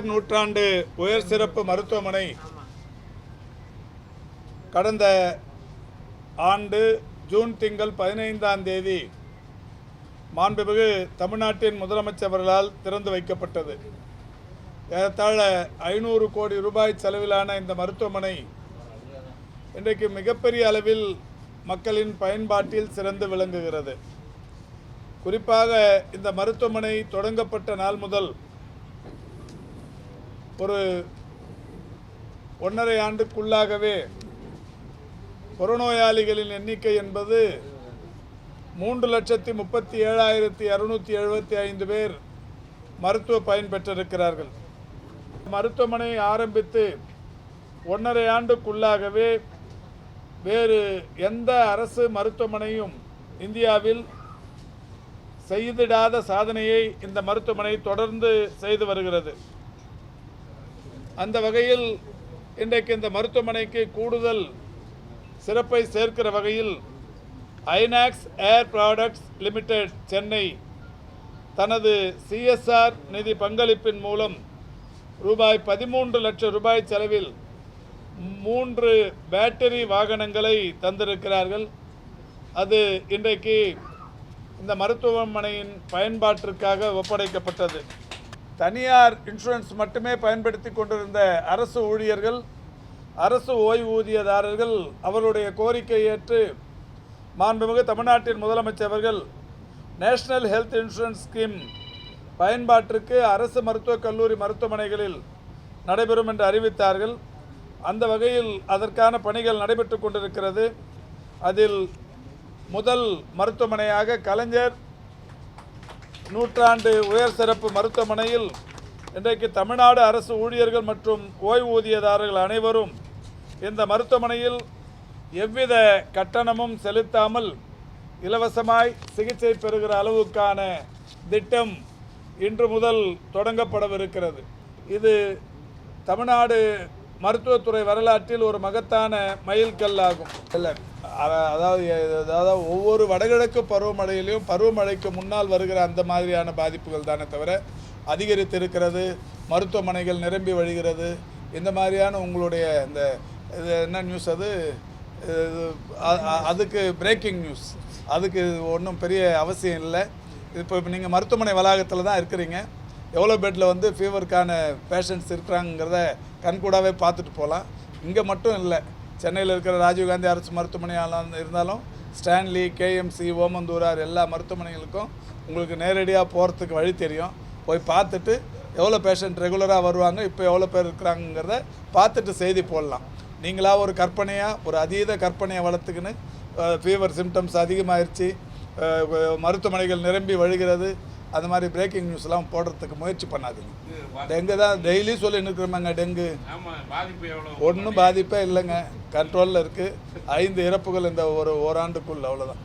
கலைஞர் நூற்றாண்டு உயர் சிறப்பு மருத்துவமனை கடந்த ஆண்டு ஜூன் திங்கள் பதினைந்தாம் தேதி மாண்புமிகு தமிழ்நாட்டின் முதலமைச்சர்களால் திறந்து வைக்கப்பட்டது. ஏறத்தாழ ஐநூறு கோடி ரூபாய் செலவிலான இந்த மருத்துவமனை இன்றைக்கு மிகப்பெரிய அளவில் மக்களின் பயன்பாட்டில் சிறந்து விளங்குகிறது. குறிப்பாக இந்த மருத்துவமனை தொடங்கப்பட்ட நாள் முதல் ஒரு ஒன்றரை ஆண்டுக்குள்ளாகவே புறநோயாளிகளின் எண்ணிக்கை என்பது மூன்று லட்சத்தி முப்பத்தி ஏழாயிரத்தி இரநூத்தி எழுபத்தி ஐந்து பேர் மருத்துவ பயன் பெற்றிருக்கிறார்கள். மருத்துவமனை ஆரம்பித்து ஒன்றரை ஆண்டுக்குள்ளாகவே வேறு எந்த அரசு மருத்துவமனையும் இந்தியாவில் செய்திடாத சாதனையை இந்த மருத்துவமனை தொடர்ந்து செய்து வருகிறது. அந்த வகையில் இன்றைக்கு இந்த மருத்துவமனைக்கு கூடுதல் சிறப்பை சேர்க்கிற வகையில் INOX air products limited Chennai தனது சிஎஸ்ஆர் நிதி பங்களிப்பின் மூலம் ரூபாய் பதிமூன்று லட்சம் ரூபாய் செலவில் மூன்று பேட்டரி வாகனங்களை தந்திருக்கிறார்கள். அது இன்றைக்கு இந்த மருத்துவமனையின் பயன்பாட்டிற்காக ஒப்படைக்கப்பட்டது. தனியார் இன்சூரன்ஸ் மட்டுமே பயன்படுத்தி கொண்டிருந்த அரசு ஊழியர்கள் அரசு ஓய்வூதியதாரர்கள் அவருடைய கோரிக்கை ஏற்று மாண்புமிகு தமிழ்நாட்டின் முதலமைச்சர் அவர்கள் நேஷனல் ஹெல்த் இன்சூரன்ஸ் ஸ்கீம் பயன்பாட்டிற்கு அரசு மருத்துவக் கல்லூரி மருத்துவமனைகளில் நடைபெறும் என்று அறிவித்தார்கள். அந்த வகையில் அதற்கான பணிகள் நடைபெற்று கொண்டிருக்கிறது. அதில் முதல் மருத்துவமனையாக கலைஞர் நூற்றாண்டு உயர் சிறப்பு மருத்துவமனையில் இன்றைக்கு தமிழ்நாடு அரசு ஊழியர்கள் மற்றும் ஓய்வூதியதாரர்கள் அனைவரும் இந்த மருத்துவமனையில் எவ்வித கட்டணமும் செலுத்தாமல் இலவசமாய் சிகிச்சை பெறுகிற அளவுக்கான திட்டம் இன்று முதல் தொடங்கப்படவிருக்கிறது. இது தமிழ்நாடு மருத்துவத்துறை வரலாற்றில் ஒரு மகத்தான மைல்கல்லாகும் இல்லை. அதாவது அதாவது ஒவ்வொரு வடகிழக்கு பருவமழையிலையும் பருவமழைக்கு முன்னால் வருகிற அந்த மாதிரியான பாதிப்புகள் தானே தவிர அதிகரித்திருக்கிறது மருத்துவமனைகள் நிரம்பி வழிகிறது. இந்த மாதிரியான உங்களுடைய இந்த இது என்ன நியூஸ் அது? அதுக்கு பிரேக்கிங் நியூஸ் அதுக்கு ஒன்றும் பெரிய அவசியம் இல்லை. இப்போ இப்போ நீங்கள் மருத்துவமனை வளாகத்தில் தான் இருக்கிறீங்க. எவ்வளோ பெட்டில் வந்து ஃபீவருக்கான பேஷண்ட்ஸ் இருக்கிறாங்கிறத கண்கூடாவே பார்த்துட்டு போகலாம். இங்கே மட்டும் இல்லை சென்னையில் இருக்கிற ராஜீவ்காந்தி அரசு மருத்துவமனையால் இருந்தாலும் ஸ்டான்லி கேஎம்சி ஓமந்தூரார் எல்லா மருத்துவமனைகளுக்கும் உங்களுக்கு நேரடியாக போகிறதுக்கு வழி தெரியும். போய் பார்த்துட்டு எவ்வளோ பேஷண்ட் ரெகுலராக வருவாங்க இப்போ எவ்வளோ பேர் இருக்கிறாங்கிறத பார்த்துட்டு செய்தி போடலாம். நீங்களாக ஒரு கற்பனையாக ஒரு அதீத கற்பனையை வளர்த்துக்கின்னு ஃபீவர் சிம்டம்ஸ் அதிகமாகிருச்சு மருத்துவமனைகள் நிரம்பி வழிகிறது. அந்த மாதிரி பிரேக்கிங் நியூஸ்லாம் போடுறதுக்கு முயற்சி பண்ணாதீங்க. டெங்கு தான் டெய்லி சொல்லி நிற்கிறோமாங்க டெங்கு. ஒன்றும் பாதிப்பே இல்லைங்க. கண்ட்ரோலில் இருக்குது ஐந்து இறப்புகள் இந்த ஒரு ஓராண்டுக்குள்ள அவ்வளோதான்